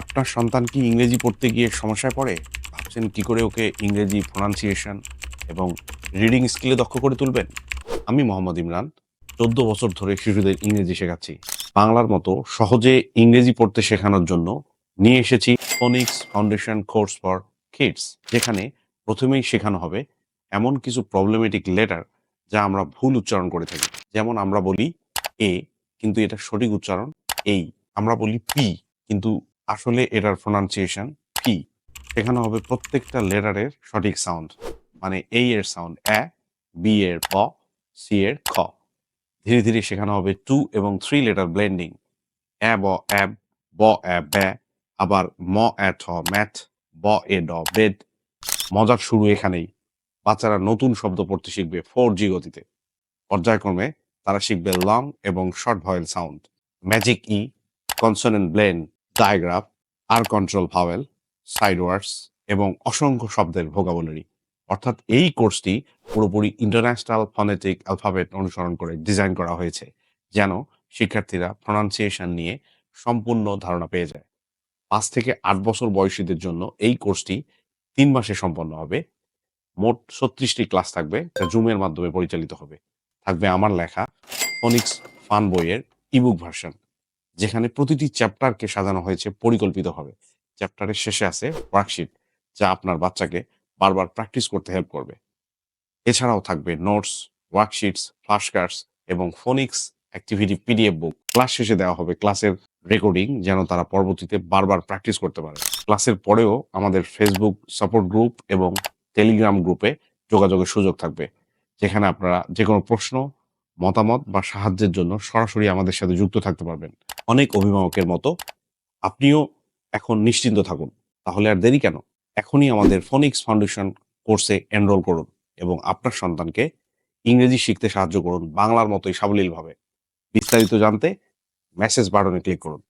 আপনার সন্তান কি ইংরেজি পড়তে গিয়ে সমস্যায় পড়ে? ভাবছেন কি করে ওকে ইংরেজি প্রোনাউন্সিয়েশন এবং রিডিং স্কিলে দক্ষ করে তুলবেন? আমি মোহাম্মদ ইমরান, চোদ্দ বছর ধরে শিশুদের ইংরেজি শেখাচ্ছি। বাংলার মতো সহজে ইংরেজি পড়তে শেখানোর জন্য নিয়ে এসেছি phonics foundation course for kids যেখানে প্রথমেই শেখানো হবে এমন কিছু প্রবলেমেটিক লেটার যা আমরা ভুল উচ্চারণ করে থাকি। যেমন আমরা বলি এ কিন্তু এটা সঠিক উচ্চারণ এই আমরা বলি পি কিন্তু আসলে এটার প্রোনাউন্সিয়েশন পি শেখানো হবে প্রত্যেকটা লেটারের সঠিক সাউন্ড মানে এই এর সাউন্ড এ বি এর প সি এর খ। ধীরে ধীরে সেখানে হবে টু এবং থ্রি লেটার ব্লেন্ডিং এ ব অ্যাব ব অ্যা ব্যা আবার ম অ্যা ঠ, ম্যাথ, ব এ ড বেড মজার শুরু এখানেই। বাচ্চারা নতুন শব্দ পড়তে শিখবে ফোর জি গতিতে। পর্যায়ক্রমে তারা শিখবে লং এবং short vowel sound magic E consonant blend digraph R control vowel sight words এবং অসংখ্য শব্দের ভোকাবুলারি অর্থাৎ এই কোর্সটি পুরোপুরি ইন্টারন্যাশনাল ফনেটিক অ্যালফাবেট অনুসরণ করে ডিজাইন করা হয়েছে, যেন শিক্ষার্থীরা প্রোনাউন্সিয়েশন নিয়ে সম্পূর্ণ ধারণা পেয়ে যায়। পাঁচ থেকে আট বছর বয়সীদের জন্য এই কোর্সটি তিন মাসে সম্পন্ন হবে। মোট ছত্রিশটি ক্লাস থাকবে, যা জুমের মাধ্যমে পরিচালিত হবে। থাকবে আমার লেখা ফনিক্স ফান বইয়ের ইবুক ভার্সন যেখানে প্রতিটি চ্যাপ্টারকে সাজানো হয়েছে পরিকল্পিতভাবে। চ্যাপ্টারের শেষে আছে ওয়ার্কশিট যা আপনার বাচ্চাকে বারবার প্র্যাকটিস করতে হেল্প করবে। এছাড়াও থাকবে নোটস ওয়ার্কশিটস ফ্লাশ কার্ডস এবং phonics activity PDF book class শেষে দেওয়া হবে ক্লাসের রেকর্ডিং যেন তারা পরবর্তীতে বারবার প্র্যাকটিস করতে পারে। ক্লাসের পরেও আমাদের ফেসবুক সাপোর্ট গ্রুপ এবং টেলিগ্রাম গ্রুপে যোগাযোগের সুযোগ থাকবে, যেখানে আপনারা যে কোনো প্রশ্ন, মতামত বা সাহায্যের জন্য সরাসরি আমাদের সাথে যুক্ত থাকতে পারবেন। অনেক অভিভাবকের মতো আপনিও এখন নিশ্চিন্ত থাকুন। তাহলে আর দেরি কেন? এখনই আমাদের ফোনিক্স ফাউন্ডেশন কোর্সে এনরোল করুন এবং আপনার সন্তানকে ইংরেজি শিখতে সাহায্য করুন বাংলার মতোই সাবলীলভাবে। বিস্তারিত জানতে মেসেজ বাটনে ক্লিক করুন।